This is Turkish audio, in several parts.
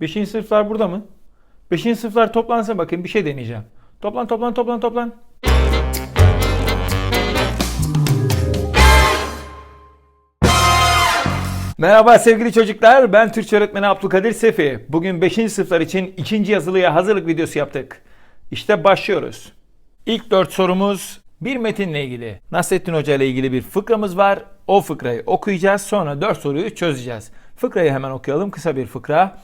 Beşinci sınıflar burada mı? Beşinci sınıflar toplansın bakayım bir şey deneyeceğim. Toplan toplan toplan toplan. Merhaba sevgili çocuklar. Ben Türkçe öğretmeni Abdülkadir Sefi. Bugün 5. sınıflar için ikinci yazılıya hazırlık videosu yaptık. İşte başlıyoruz. İlk 4 sorumuz bir metinle ilgili. Nasrettin Hoca ile ilgili bir fıkramız var. O fıkrayı okuyacağız. Sonra 4 soruyu çözeceğiz. Fıkrayı hemen okuyalım. Kısa bir fıkra.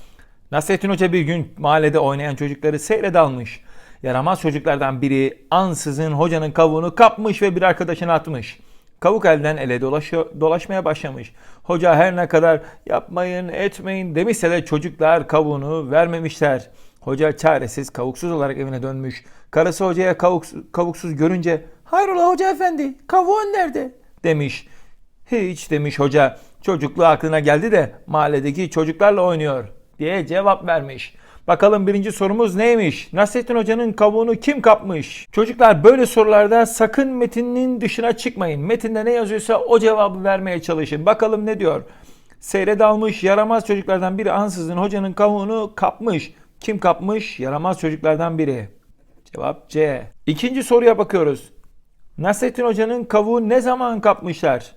Nasrettin Hoca bir gün mahallede oynayan çocukları seyre almış. Yaramaz çocuklardan biri ansızın hocanın kavuğunu kapmış ve bir arkadaşına atmış. Kavuk elden ele dolaşıyor, dolaşmaya başlamış. Hoca her ne kadar yapmayın etmeyin demişse de çocuklar kavuğunu vermemişler. Hoca çaresiz kavuksuz olarak evine dönmüş. Karısı hocaya kavuksuz, kavuksuz görünce hayrola hoca efendi kavuğun nerede demiş. Hiç demiş hoca çocukluğu aklına geldi de mahalledeki çocuklarla oynuyor diye cevap vermiş. Bakalım birinci sorumuz neymiş? Nasrettin Hoca'nın kavuğunu kim kapmış? Çocuklar böyle sorularda sakın metinin dışına çıkmayın. Metinde ne yazıyorsa o cevabı vermeye çalışın. Bakalım ne diyor? Seyre dalmış yaramaz çocuklardan biri ansızın hocanın kavuğunu kapmış. Kim kapmış? Yaramaz çocuklardan biri. Cevap C. İkinci soruya bakıyoruz. Nasrettin Hoca'nın kavuğu ne zaman kapmışlar?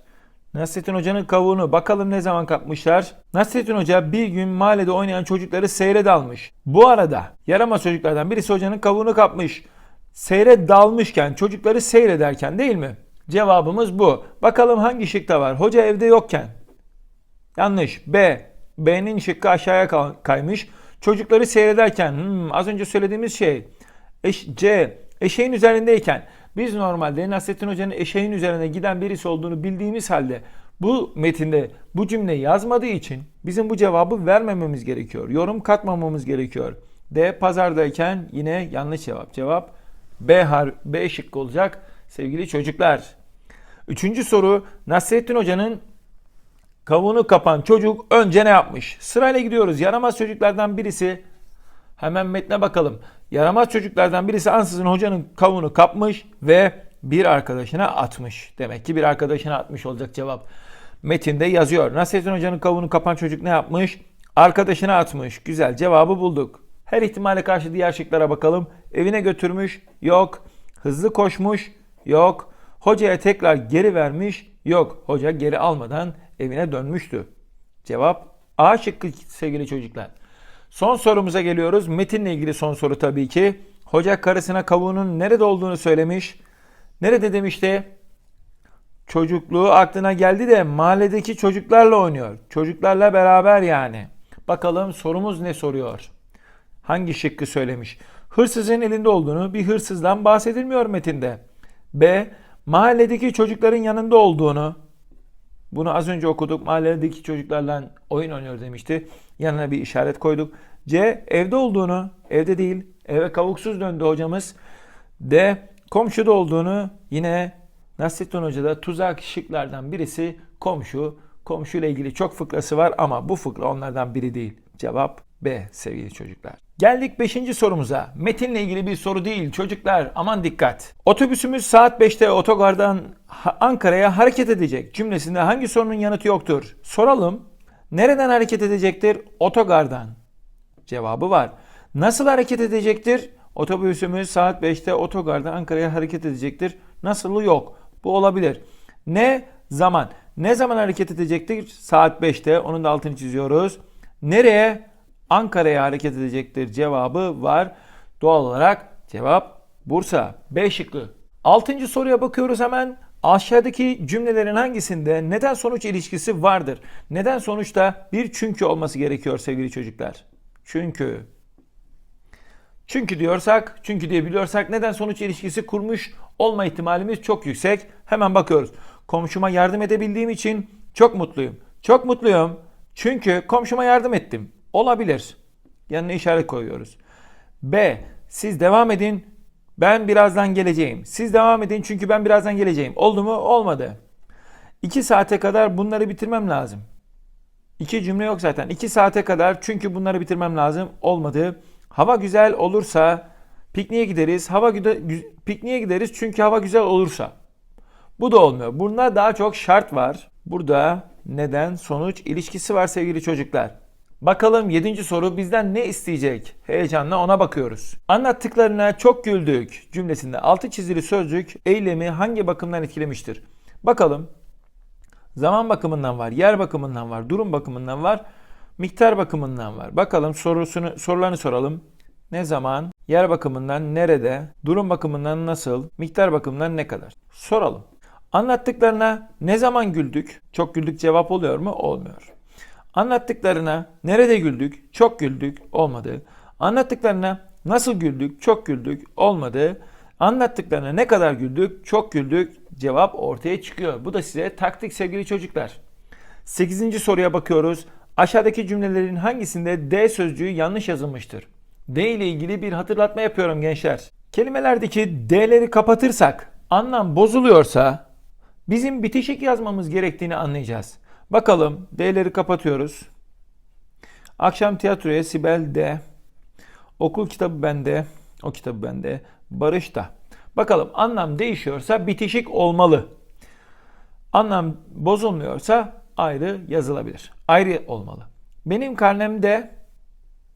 Nasrettin Hoca'nın kavuğunu bakalım ne zaman kapmışlar? Nasrettin Hoca bir gün mahallede oynayan çocukları seyre dalmış. Bu arada yaramaz çocuklardan birisi hocanın kavuğunu kapmış. Seyre dalmışken çocukları seyrederken değil mi? Cevabımız bu. Bakalım hangi şıkta var? Hoca evde yokken. Yanlış. B. B'nin şıkkı aşağıya kay- kaymış. Çocukları seyrederken hmm, az önce söylediğimiz şey. Eş- C. Eşeğin üzerindeyken. Biz normalde Nasrettin Hoca'nın eşeğin üzerine giden birisi olduğunu bildiğimiz halde bu metinde bu cümleyi yazmadığı için bizim bu cevabı vermememiz gerekiyor. Yorum katmamamız gerekiyor. D. Pazardayken yine yanlış cevap. Cevap B, har B şıkkı olacak sevgili çocuklar. Üçüncü soru Nasrettin Hoca'nın Kavuğunu kapan çocuk önce ne yapmış? Sırayla gidiyoruz. Yaramaz çocuklardan birisi hemen metne bakalım. Yaramaz çocuklardan birisi ansızın hocanın kavuğunu kapmış ve bir arkadaşına atmış. Demek ki bir arkadaşına atmış olacak cevap. Metinde yazıyor. Nasrettin hocanın kavuğunu kapan çocuk ne yapmış? Arkadaşına atmış. Güzel cevabı bulduk. Her ihtimale karşı diğer şıklara bakalım. Evine götürmüş? Yok. Hızlı koşmuş? Yok. Hocaya tekrar geri vermiş? Yok. Hoca geri almadan evine dönmüştü. Cevap A şıkkı sevgili çocuklar. Son sorumuza geliyoruz. Metinle ilgili son soru tabii ki. Hoca karısına kavuğunun nerede olduğunu söylemiş. Nerede demişti? Çocukluğu aklına geldi de mahalledeki çocuklarla oynuyor. Çocuklarla beraber yani. Bakalım sorumuz ne soruyor? Hangi şıkkı söylemiş? Hırsızın elinde olduğunu bir hırsızdan bahsedilmiyor metinde. B. Mahalledeki çocukların yanında olduğunu. Bunu az önce okuduk. Mahalledeki çocuklarla oyun oynuyor demişti. Yanına bir işaret koyduk. C. Evde olduğunu. Evde değil. Eve kavuksuz döndü hocamız. D. Komşuda olduğunu. Yine Nasrettin Hoca'da tuzak şıklardan birisi komşu. Komşuyla ilgili çok fıkrası var ama bu fıkra onlardan biri değil. Cevap B sevgili çocuklar. Geldik 5. sorumuza. Metinle ilgili bir soru değil çocuklar aman dikkat. Otobüsümüz saat 5'te otogardan Ankara'ya hareket edecek cümlesinde hangi sorunun yanıtı yoktur? Soralım. Nereden hareket edecektir? Otogardan. Cevabı var. Nasıl hareket edecektir? Otobüsümüz saat 5'te otogardan Ankara'ya hareket edecektir. Nasılı yok. Bu olabilir. Ne zaman? Ne zaman hareket edecektir? Saat 5'te. Onun da altını çiziyoruz. Nereye? Ankara'ya hareket edecektir cevabı var. Doğal olarak cevap Bursa. B şıkkı. Altıncı soruya bakıyoruz hemen. Aşağıdaki cümlelerin hangisinde neden sonuç ilişkisi vardır? Neden sonuçta bir çünkü olması gerekiyor sevgili çocuklar? Çünkü. Çünkü diyorsak, çünkü diye biliyorsak neden sonuç ilişkisi kurmuş olma ihtimalimiz çok yüksek. Hemen bakıyoruz. Komşuma yardım edebildiğim için çok mutluyum. Çok mutluyum. Çünkü komşuma yardım ettim. Olabilir. Yanına işaret koyuyoruz. B. Siz devam edin. Ben birazdan geleceğim. Siz devam edin çünkü ben birazdan geleceğim. Oldu mu? Olmadı. 2 saate kadar bunları bitirmem lazım. İki cümle yok zaten. 2 saate kadar çünkü bunları bitirmem lazım. Olmadı. Hava güzel olursa pikniğe gideriz. Hava güde, gü- pikniğe gideriz çünkü hava güzel olursa. Bu da olmuyor. Bunda daha çok şart var. Burada neden sonuç ilişkisi var sevgili çocuklar. Bakalım 7. soru bizden ne isteyecek? Heyecanla ona bakıyoruz. Anlattıklarına çok güldük cümlesinde altı çizili sözcük eylemi hangi bakımdan etkilemiştir? Bakalım. Zaman bakımından var, yer bakımından var, durum bakımından var, miktar bakımından var. Bakalım sorusunu sorularını soralım. Ne zaman, yer bakımından nerede, durum bakımından nasıl, miktar bakımından ne kadar? Soralım. Anlattıklarına ne zaman güldük? Çok güldük cevap oluyor mu? Olmuyor. Anlattıklarına nerede güldük? Çok güldük. Olmadı. Anlattıklarına nasıl güldük? Çok güldük. Olmadı. Anlattıklarına ne kadar güldük? Çok güldük. Cevap ortaya çıkıyor. Bu da size taktik sevgili çocuklar. 8. soruya bakıyoruz. Aşağıdaki cümlelerin hangisinde D sözcüğü yanlış yazılmıştır? D ile ilgili bir hatırlatma yapıyorum gençler. Kelimelerdeki D'leri kapatırsak anlam bozuluyorsa bizim bitişik yazmamız gerektiğini anlayacağız. Bakalım D'leri kapatıyoruz. Akşam tiyatroya Sibel D. Okul kitabı bende. O kitabı bende. Barış da. Bakalım anlam değişiyorsa bitişik olmalı. Anlam bozulmuyorsa ayrı yazılabilir. Ayrı olmalı. Benim karnemde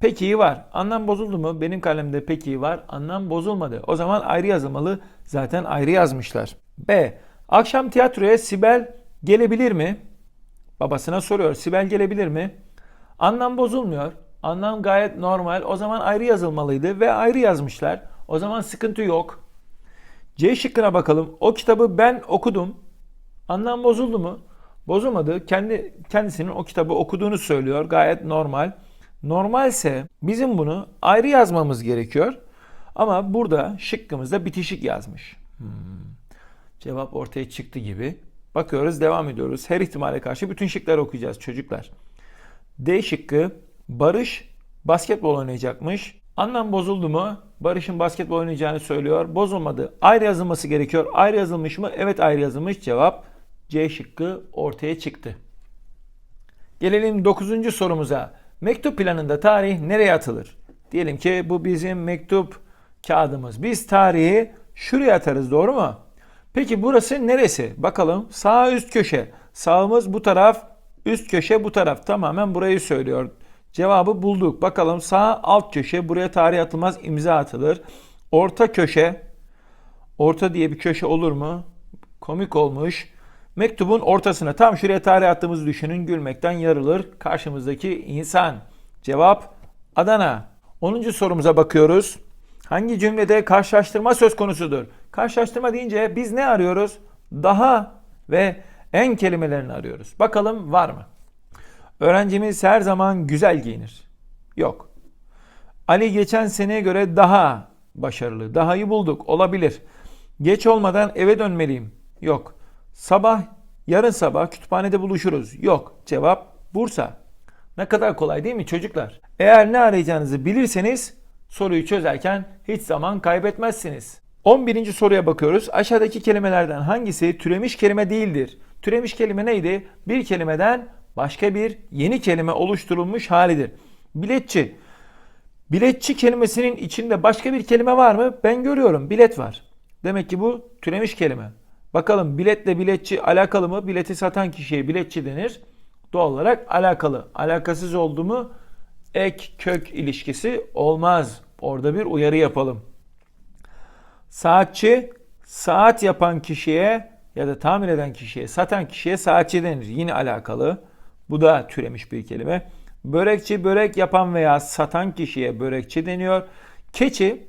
pek iyi var. Anlam bozuldu mu? Benim kalemde pek iyi var. Anlam bozulmadı. O zaman ayrı yazılmalı. Zaten ayrı yazmışlar. B. Akşam tiyatroya Sibel gelebilir mi? Babasına soruyor. Sibel gelebilir mi? Anlam bozulmuyor. Anlam gayet normal. O zaman ayrı yazılmalıydı ve ayrı yazmışlar. O zaman sıkıntı yok. C şıkkına bakalım. O kitabı ben okudum. Anlam bozuldu mu? Bozulmadı. Kendi kendisinin o kitabı okuduğunu söylüyor. Gayet normal. Normalse bizim bunu ayrı yazmamız gerekiyor. Ama burada şıkkımızda bitişik yazmış. Hmm. Cevap ortaya çıktı gibi. Bakıyoruz, devam ediyoruz. Her ihtimale karşı bütün şıkları okuyacağız çocuklar. D şıkkı Barış basketbol oynayacakmış. Anlam bozuldu mu? Barış'ın basketbol oynayacağını söylüyor. Bozulmadı. Ayrı yazılması gerekiyor. Ayrı yazılmış mı? Evet ayrı yazılmış. Cevap C şıkkı ortaya çıktı. Gelelim 9. sorumuza. Mektup planında tarih nereye atılır? Diyelim ki bu bizim mektup kağıdımız. Biz tarihi şuraya atarız doğru mu? Peki burası neresi? Bakalım sağ üst köşe. Sağımız bu taraf, üst köşe bu taraf. Tamamen burayı söylüyor. Cevabı bulduk. Bakalım sağ alt köşe buraya tarih atılmaz imza atılır. Orta köşe orta diye bir köşe olur mu? Komik olmuş. Mektubun ortasına tam şuraya tarih attığımızı düşünün. Gülmekten yarılır karşımızdaki insan. Cevap Adana. 10. sorumuza bakıyoruz. Hangi cümlede karşılaştırma söz konusudur? Karşılaştırma deyince biz ne arıyoruz? Daha ve en kelimelerini arıyoruz. Bakalım var mı? Öğrencimiz her zaman güzel giyinir. Yok. Ali geçen seneye göre daha başarılı. Daha iyi bulduk. Olabilir. Geç olmadan eve dönmeliyim. Yok. Sabah, yarın sabah kütüphanede buluşuruz. Yok. Cevap Bursa. Ne kadar kolay değil mi çocuklar? Eğer ne arayacağınızı bilirseniz soruyu çözerken hiç zaman kaybetmezsiniz. 11. soruya bakıyoruz. Aşağıdaki kelimelerden hangisi türemiş kelime değildir? Türemiş kelime neydi? Bir kelimeden başka bir yeni kelime oluşturulmuş halidir. Biletçi. Biletçi kelimesinin içinde başka bir kelime var mı? Ben görüyorum. Bilet var. Demek ki bu türemiş kelime. Bakalım biletle biletçi alakalı mı? Bileti satan kişiye biletçi denir. Doğal olarak alakalı. Alakasız oldu mu ek kök ilişkisi olmaz. Orada bir uyarı yapalım. Saatçi saat yapan kişiye ya da tamir eden kişiye, satan kişiye saatçi denir. Yine alakalı. Bu da türemiş bir kelime. Börekçi börek yapan veya satan kişiye börekçi deniyor. Keçi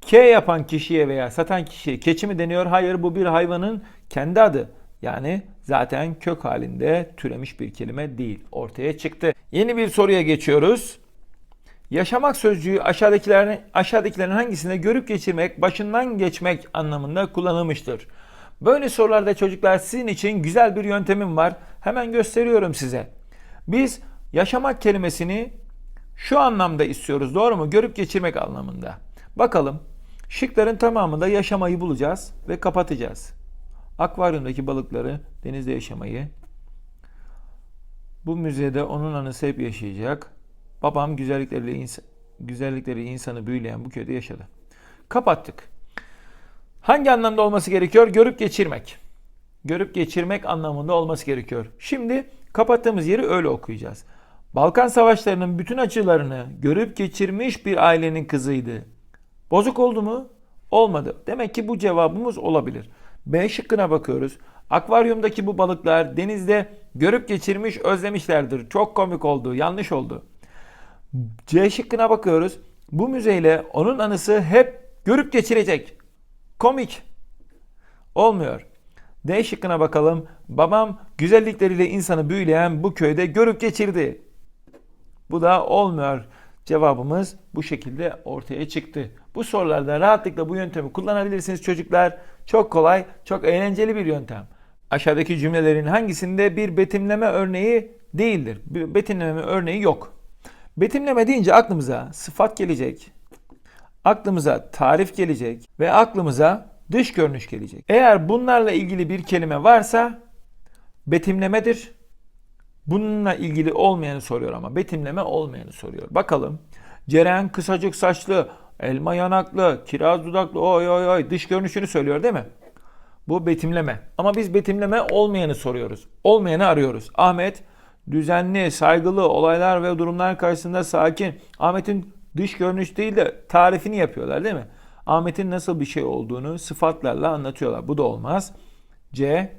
K yapan kişiye veya satan kişiye keçi mi deniyor? Hayır bu bir hayvanın kendi adı. Yani zaten kök halinde türemiş bir kelime değil. Ortaya çıktı. Yeni bir soruya geçiyoruz. Yaşamak sözcüğü aşağıdakilerin, aşağıdakilerin hangisinde görüp geçirmek, başından geçmek anlamında kullanılmıştır? Böyle sorularda çocuklar sizin için güzel bir yöntemim var. Hemen gösteriyorum size. Biz yaşamak kelimesini şu anlamda istiyoruz. Doğru mu? Görüp geçirmek anlamında. Bakalım. Şıkların tamamında yaşamayı bulacağız ve kapatacağız. Akvaryumdaki balıkları denizde yaşamayı. Bu müzede onun anısı hep yaşayacak. Babam güzellikleriyle ins güzellikleri insanı büyüleyen bu köyde yaşadı. Kapattık. Hangi anlamda olması gerekiyor? Görüp geçirmek. Görüp geçirmek anlamında olması gerekiyor. Şimdi kapattığımız yeri öyle okuyacağız. Balkan Savaşları'nın bütün açılarını görüp geçirmiş bir ailenin kızıydı. Bozuk oldu mu? Olmadı. Demek ki bu cevabımız olabilir. B şıkkına bakıyoruz. Akvaryumdaki bu balıklar denizde görüp geçirmiş özlemişlerdir. Çok komik oldu. Yanlış oldu. C şıkkına bakıyoruz. Bu müzeyle onun anısı hep görüp geçirecek. Komik. Olmuyor. D şıkkına bakalım. Babam güzellikleriyle insanı büyüleyen bu köyde görüp geçirdi. Bu da olmuyor. Cevabımız bu şekilde ortaya çıktı. Bu sorularda rahatlıkla bu yöntemi kullanabilirsiniz çocuklar. Çok kolay, çok eğlenceli bir yöntem. Aşağıdaki cümlelerin hangisinde bir betimleme örneği değildir? Bir betimleme örneği yok. Betimleme deyince aklımıza sıfat gelecek. Aklımıza tarif gelecek ve aklımıza dış görünüş gelecek. Eğer bunlarla ilgili bir kelime varsa betimlemedir. Bununla ilgili olmayanı soruyor ama betimleme olmayanı soruyor. Bakalım. Ceren kısacık saçlı, elma yanaklı, kiraz dudaklı, oy oy oy dış görünüşünü söylüyor değil mi? Bu betimleme. Ama biz betimleme olmayanı soruyoruz. Olmayanı arıyoruz. Ahmet düzenli, saygılı, olaylar ve durumlar karşısında sakin. Ahmet'in dış görünüş değil de tarifini yapıyorlar değil mi? Ahmet'in nasıl bir şey olduğunu sıfatlarla anlatıyorlar. Bu da olmaz. C.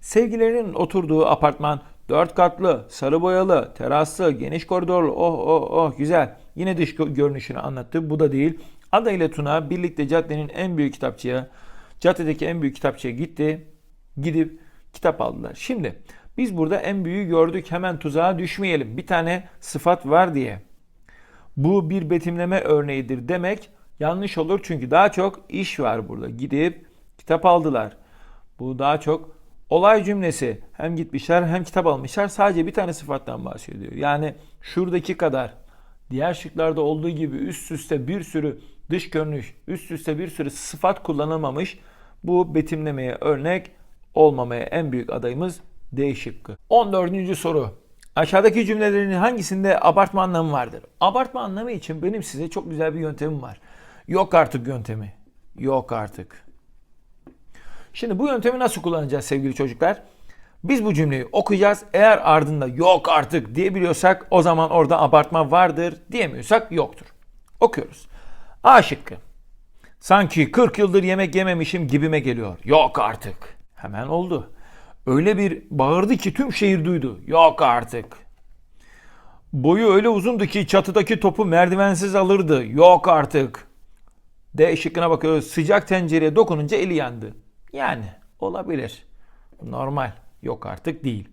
Sevgililerinin oturduğu apartman dört katlı, sarı boyalı, teraslı, geniş koridorlu. Oh oh oh güzel. Yine dış gö- görünüşünü anlattı. Bu da değil. Ada ile Tuna birlikte caddenin en büyük kitapçıya, caddedeki en büyük kitapçıya gitti. Gidip kitap aldılar. Şimdi biz burada en büyüğü gördük. Hemen tuzağa düşmeyelim. Bir tane sıfat var diye. Bu bir betimleme örneğidir demek yanlış olur. Çünkü daha çok iş var burada. Gidip kitap aldılar. Bu daha çok olay cümlesi. Hem gitmişler hem kitap almışlar. Sadece bir tane sıfattan bahsediyor. Yani şuradaki kadar diğer şıklarda olduğu gibi üst üste bir sürü dış görünüş, üst üste bir sürü sıfat kullanılmamış. Bu betimlemeye örnek olmamaya en büyük adayımız D şıkkı. 14. soru. Aşağıdaki cümlelerin hangisinde abartma anlamı vardır? Abartma anlamı için benim size çok güzel bir yöntemim var. Yok artık yöntemi. Yok artık. Şimdi bu yöntemi nasıl kullanacağız sevgili çocuklar? Biz bu cümleyi okuyacağız. Eğer ardında yok artık diyebiliyorsak o zaman orada abartma vardır. Diyemiyorsak yoktur. Okuyoruz. A şıkkı. Sanki 40 yıldır yemek yememişim gibime geliyor. Yok artık. Hemen oldu. Öyle bir bağırdı ki tüm şehir duydu. Yok artık. Boyu öyle uzundu ki çatıdaki topu merdivensiz alırdı. Yok artık. D şıkkına bakıyoruz. Sıcak tencereye dokununca eli yandı. Yani olabilir. Normal. Yok artık değil.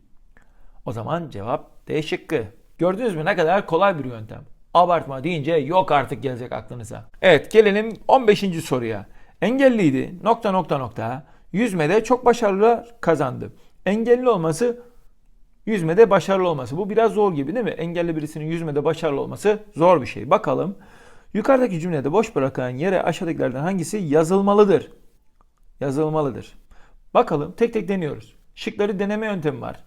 O zaman cevap D şıkkı. Gördünüz mü ne kadar kolay bir yöntem. Abartma deyince yok artık gelecek aklınıza. Evet gelelim 15. soruya. Engelliydi. Nokta nokta nokta. Yüzmede çok başarılı kazandı. Engelli olması yüzmede başarılı olması. Bu biraz zor gibi değil mi? Engelli birisinin yüzmede başarılı olması zor bir şey. Bakalım. Yukarıdaki cümlede boş bırakılan yere aşağıdakilerden hangisi yazılmalıdır? Yazılmalıdır. Bakalım tek tek deniyoruz. Şıkları deneme yöntemi var.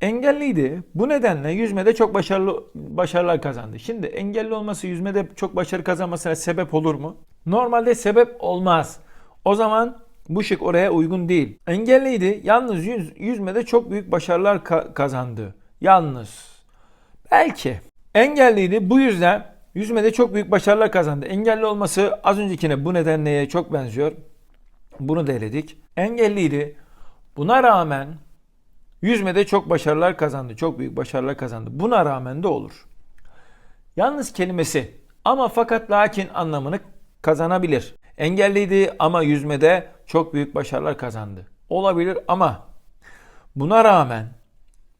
Engelliydi. Bu nedenle yüzmede çok başarılı başarılar kazandı. Şimdi engelli olması yüzmede çok başarı kazanmasına sebep olur mu? Normalde sebep olmaz. O zaman bu şık oraya uygun değil. Engelliydi. Yalnız yüz, yüzmede çok büyük başarılar ka- kazandı. Yalnız. Belki. Engelliydi. Bu yüzden yüzmede çok büyük başarılar kazandı. Engelli olması az öncekine bu nedenleye çok benziyor. Bunu da eledik. Engelliydi. Buna rağmen yüzmede çok başarılar kazandı. Çok büyük başarılar kazandı. Buna rağmen de olur. Yalnız kelimesi ama fakat lakin anlamını kazanabilir. Engelliydi ama yüzmede çok büyük başarılar kazandı. Olabilir ama buna rağmen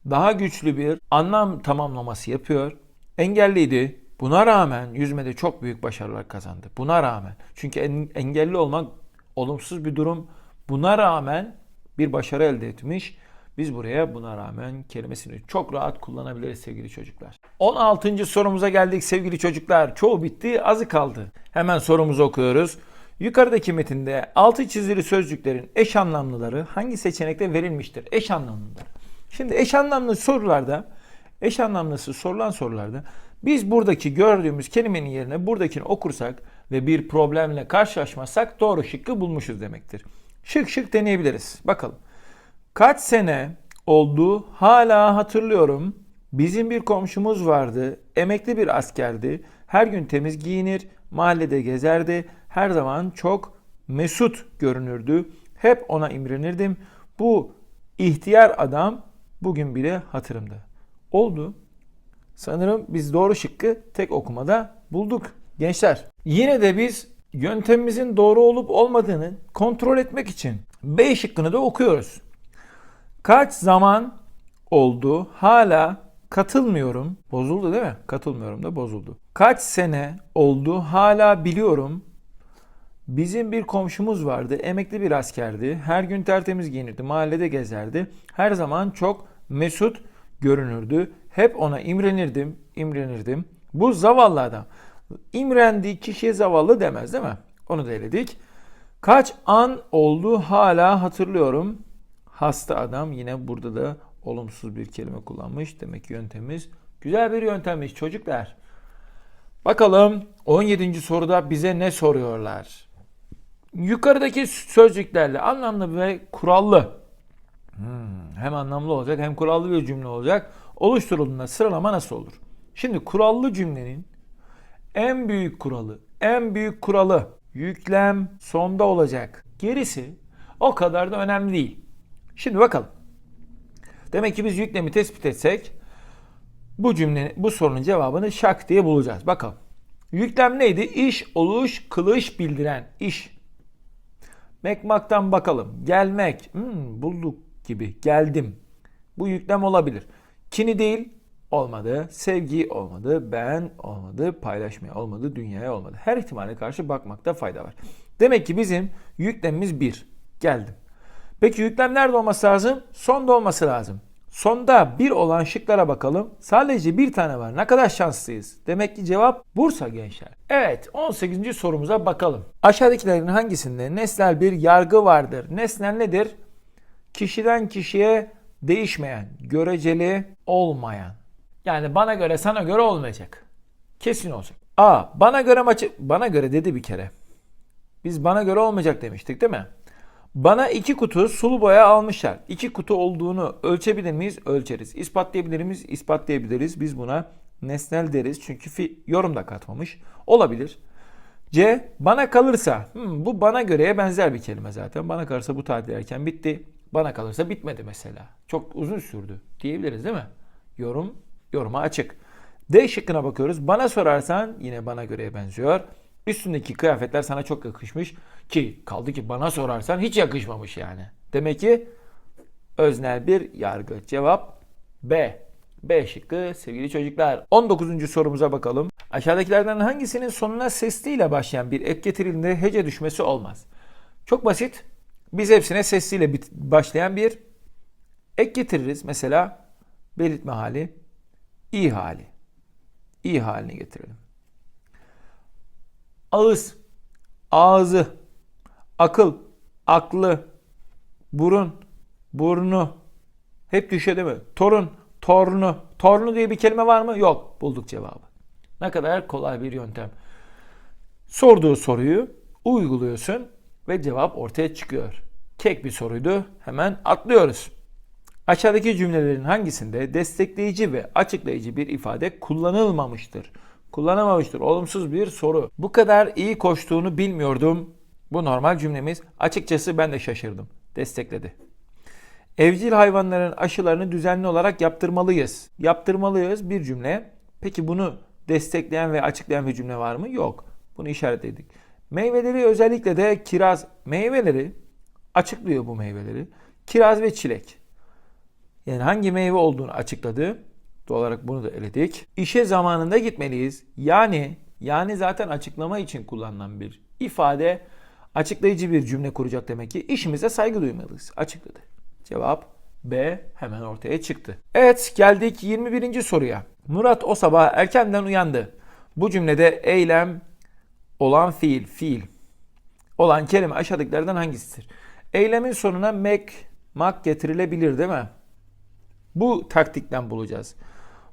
daha güçlü bir anlam tamamlaması yapıyor. Engelliydi. Buna rağmen yüzmede çok büyük başarılar kazandı. Buna rağmen. Çünkü en- engelli olmak olumsuz bir durum. Buna rağmen bir başarı elde etmiş. Biz buraya buna rağmen kelimesini çok rahat kullanabiliriz sevgili çocuklar. 16. sorumuza geldik sevgili çocuklar. Çoğu bitti, azı kaldı. Hemen sorumuzu okuyoruz. Yukarıdaki metinde altı çizili sözcüklerin eş anlamlıları hangi seçenekte verilmiştir? Eş anlamlılar. Şimdi eş anlamlı sorularda, eş anlamlısı sorulan sorularda biz buradaki gördüğümüz kelimenin yerine buradakini okursak ve bir problemle karşılaşmazsak doğru şıkkı bulmuşuz demektir. Şık şık deneyebiliriz. Bakalım. Kaç sene oldu hala hatırlıyorum. Bizim bir komşumuz vardı. Emekli bir askerdi. Her gün temiz giyinir, mahallede gezerdi. Her zaman çok mesut görünürdü. Hep ona imrenirdim. Bu ihtiyar adam bugün bile hatırımda. Oldu. Sanırım biz doğru şıkkı tek okumada bulduk gençler. Yine de biz yöntemimizin doğru olup olmadığını kontrol etmek için B şıkkını da okuyoruz. Kaç zaman oldu hala katılmıyorum. Bozuldu değil mi? Katılmıyorum da bozuldu. Kaç sene oldu hala biliyorum. Bizim bir komşumuz vardı. Emekli bir askerdi. Her gün tertemiz giyinirdi. Mahallede gezerdi. Her zaman çok mesut görünürdü. Hep ona imrenirdim, imrenirdim. Bu zavallı adam. İmrendiği kişiye zavallı demez değil mi? Onu da eledik. Kaç an oldu hala hatırlıyorum. Hasta adam yine burada da olumsuz bir kelime kullanmış. Demek ki yöntemimiz güzel bir yöntemmiş çocuklar. Bakalım 17. soruda bize ne soruyorlar? Yukarıdaki sözcüklerle anlamlı ve kurallı Hmm, hem anlamlı olacak hem kurallı bir cümle olacak. Oluşturulduğunda sıralama nasıl olur? Şimdi kurallı cümlenin en büyük kuralı, en büyük kuralı yüklem sonda olacak. Gerisi o kadar da önemli değil. Şimdi bakalım. Demek ki biz yüklemi tespit etsek bu cümlenin bu sorunun cevabını şak diye bulacağız. Bakalım. Yüklem neydi? İş, oluş, kılış bildiren iş. Mekmaktan bakalım. Gelmek. Hmm, bulduk gibi. Geldim. Bu yüklem olabilir. Kini değil olmadı. Sevgi olmadı. Ben olmadı. Paylaşmaya olmadı. Dünyaya olmadı. Her ihtimale karşı bakmakta fayda var. Demek ki bizim yüklemimiz bir. Geldim. Peki yüklem nerede olması lazım? Sonda olması lazım. Sonda bir olan şıklara bakalım. Sadece bir tane var. Ne kadar şanslıyız. Demek ki cevap Bursa gençler. Evet 18. sorumuza bakalım. Aşağıdakilerin hangisinde nesnel bir yargı vardır? Nesnel nedir? Kişiden kişiye değişmeyen, göreceli olmayan. Yani bana göre sana göre olmayacak. Kesin olacak. A. Bana göre maçı... Bana göre dedi bir kere. Biz bana göre olmayacak demiştik değil mi? Bana iki kutu sulu boya almışlar. İki kutu olduğunu ölçebilir miyiz? Ölçeriz. İspatlayabilir miyiz? İspatlayabiliriz. Biz buna nesnel deriz. Çünkü fi, yorum da katmamış. Olabilir. C. Bana kalırsa. Hmm, bu bana göreye benzer bir kelime zaten. Bana kalırsa bu tatil erken bitti. Bana kalırsa bitmedi mesela. Çok uzun sürdü diyebiliriz değil mi? Yorum, yoruma açık. D şıkkına bakıyoruz. Bana sorarsan yine bana göreye benziyor. Üstündeki kıyafetler sana çok yakışmış ki kaldı ki bana sorarsan hiç yakışmamış yani. Demek ki öznel bir yargı. Cevap B. B şıkkı sevgili çocuklar. 19. sorumuza bakalım. Aşağıdakilerden hangisinin sonuna sesliyle başlayan bir ek getirildiğinde hece düşmesi olmaz? Çok basit. Biz hepsine sesliyle başlayan bir ek getiririz. Mesela belirtme hali, i hali. i halini getirelim. Ağız, ağzı, akıl, aklı, burun, burnu. Hep düşüyor değil mi? Torun, torunu. Torunu diye bir kelime var mı? Yok. Bulduk cevabı. Ne kadar kolay bir yöntem. Sorduğu soruyu uyguluyorsun ve cevap ortaya çıkıyor. Kek bir soruydu. Hemen atlıyoruz. Aşağıdaki cümlelerin hangisinde destekleyici ve açıklayıcı bir ifade kullanılmamıştır? Kullanamamıştır. Olumsuz bir soru. Bu kadar iyi koştuğunu bilmiyordum. Bu normal cümlemiz. Açıkçası ben de şaşırdım. Destekledi. Evcil hayvanların aşılarını düzenli olarak yaptırmalıyız. Yaptırmalıyız bir cümle. Peki bunu destekleyen ve açıklayan bir cümle var mı? Yok. Bunu işaretledik. Meyveleri özellikle de kiraz meyveleri açıklıyor bu meyveleri. Kiraz ve çilek. Yani hangi meyve olduğunu açıkladı. Doğal olarak bunu da eledik. İşe zamanında gitmeliyiz. Yani yani zaten açıklama için kullanılan bir ifade açıklayıcı bir cümle kuracak demek ki işimize saygı duymalıyız. Açıkladı. Cevap B hemen ortaya çıktı. Evet geldik 21. soruya. Murat o sabah erkenden uyandı. Bu cümlede eylem olan fiil, fiil olan kelime aşağıdakilerden hangisidir? Eylemin sonuna mek, mak getirilebilir değil mi? Bu taktikten bulacağız.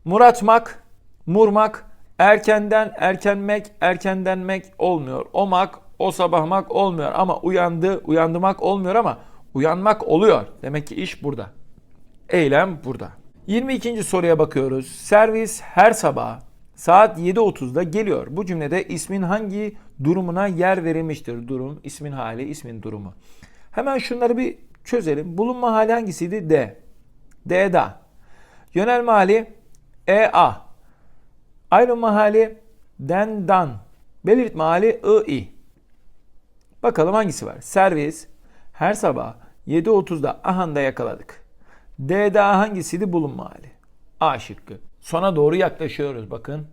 Muratmak, murmak, erkenden erkenmek, erkendenmek olmuyor. Omak, o sabahmak olmuyor ama uyandı, uyandımak olmuyor ama uyanmak oluyor. Demek ki iş burada. Eylem burada. 22. soruya bakıyoruz. Servis her sabah saat 7.30'da geliyor. Bu cümlede ismin hangi durumuna yer verilmiştir? Durum, ismin hali, ismin durumu. Hemen şunları bir çözelim. Bulunma hali hangisiydi? D. D'da. Yönelme hali EA. Ayrılma hali den dan. Belirtme hali I. Bakalım hangisi var? Servis her sabah 7.30'da ahanda yakaladık. D'da hangisiydi bulunma hali? A şıkkı. Sona doğru yaklaşıyoruz bakın.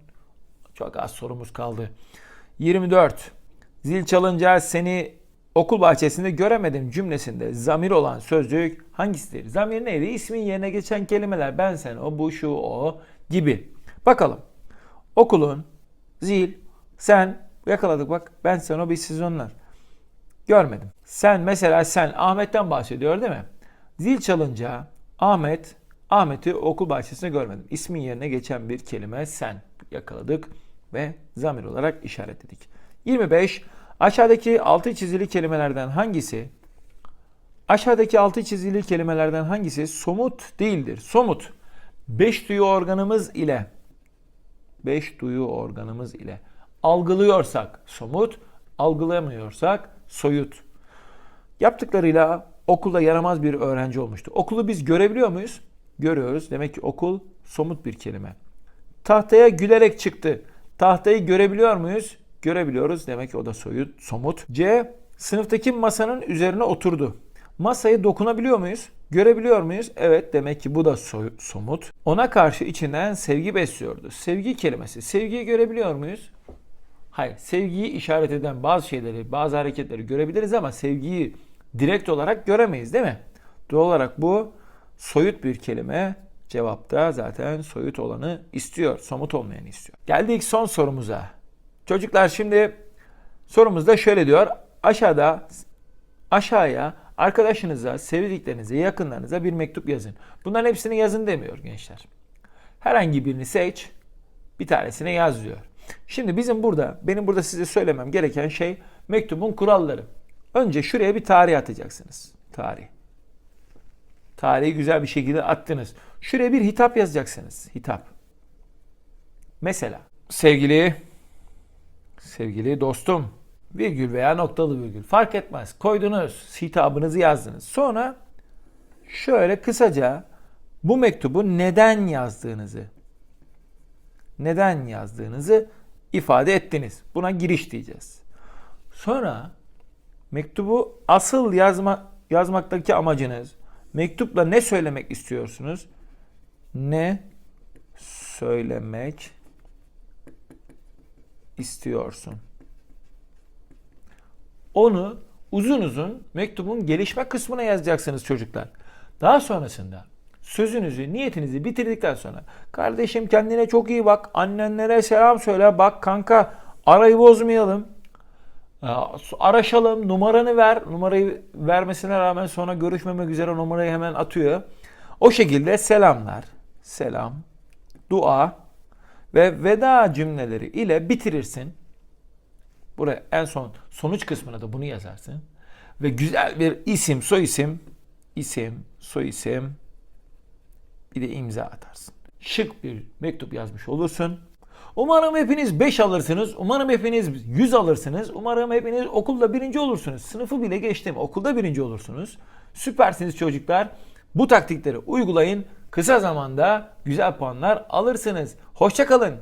Çok az sorumuz kaldı. 24. Zil çalınca seni okul bahçesinde göremedim cümlesinde zamir olan sözcük hangisidir? Zamir neydi? İsmin yerine geçen kelimeler ben sen o bu şu o gibi. Bakalım. Okulun zil sen yakaladık bak ben sen o biz siz onlar. Görmedim. Sen mesela sen Ahmet'ten bahsediyor değil mi? Zil çalınca Ahmet Ahmet'i okul bahçesinde görmedim. İsmin yerine geçen bir kelime sen yakaladık ve zamir olarak işaretledik. 25. Aşağıdaki altı çizili kelimelerden hangisi Aşağıdaki altı çizili kelimelerden hangisi somut değildir? Somut. Beş duyu organımız ile beş duyu organımız ile algılıyorsak somut, algılamıyorsak soyut. Yaptıklarıyla okulda yaramaz bir öğrenci olmuştu. Okulu biz görebiliyor muyuz? Görüyoruz. Demek ki okul somut bir kelime. Tahtaya gülerek çıktı. Tahtayı görebiliyor muyuz? Görebiliyoruz. Demek ki o da soyut, somut. C. Sınıftaki masanın üzerine oturdu. Masayı dokunabiliyor muyuz? Görebiliyor muyuz? Evet demek ki bu da soy- somut. Ona karşı içinden sevgi besliyordu. Sevgi kelimesi. Sevgiyi görebiliyor muyuz? Hayır. Sevgiyi işaret eden bazı şeyleri, bazı hareketleri görebiliriz ama sevgiyi direkt olarak göremeyiz değil mi? Doğal olarak bu soyut bir kelime. Cevapta zaten soyut olanı istiyor. Somut olmayanı istiyor. Geldik son sorumuza. Çocuklar şimdi sorumuzda şöyle diyor. Aşağıda aşağıya arkadaşınıza, sevdiklerinize, yakınlarınıza bir mektup yazın. Bunların hepsini yazın demiyor gençler. Herhangi birini seç, bir tanesine yaz diyor. Şimdi bizim burada, benim burada size söylemem gereken şey mektubun kuralları. Önce şuraya bir tarih atacaksınız. Tarih. Tarihi güzel bir şekilde attınız. Şuraya bir hitap yazacaksınız. Hitap. Mesela sevgili sevgili dostum virgül veya noktalı virgül fark etmez. Koydunuz, hitabınızı yazdınız. Sonra şöyle kısaca bu mektubu neden yazdığınızı neden yazdığınızı ifade ettiniz. Buna giriş diyeceğiz. Sonra mektubu asıl yazma yazmaktaki amacınız mektupla ne söylemek istiyorsunuz? Ne söylemek istiyorsun? Onu uzun uzun mektubun gelişme kısmına yazacaksınız çocuklar. Daha sonrasında sözünüzü, niyetinizi bitirdikten sonra kardeşim kendine çok iyi bak, annenlere selam söyle, bak kanka arayı bozmayalım. Araşalım, numaranı ver. Numarayı vermesine rağmen sonra görüşmemek üzere numarayı hemen atıyor. O şekilde selamlar, selam, dua ve veda cümleleri ile bitirirsin. Buraya en son sonuç kısmına da bunu yazarsın. Ve güzel bir isim, soy isim, isim, soy isim bir de imza atarsın. Şık bir mektup yazmış olursun. Umarım hepiniz 5 alırsınız. Umarım hepiniz 100 alırsınız. Umarım hepiniz okulda birinci olursunuz. Sınıfı bile geçtim. Okulda birinci olursunuz. Süpersiniz çocuklar. Bu taktikleri uygulayın. Kısa zamanda güzel puanlar alırsınız. Hoşçakalın.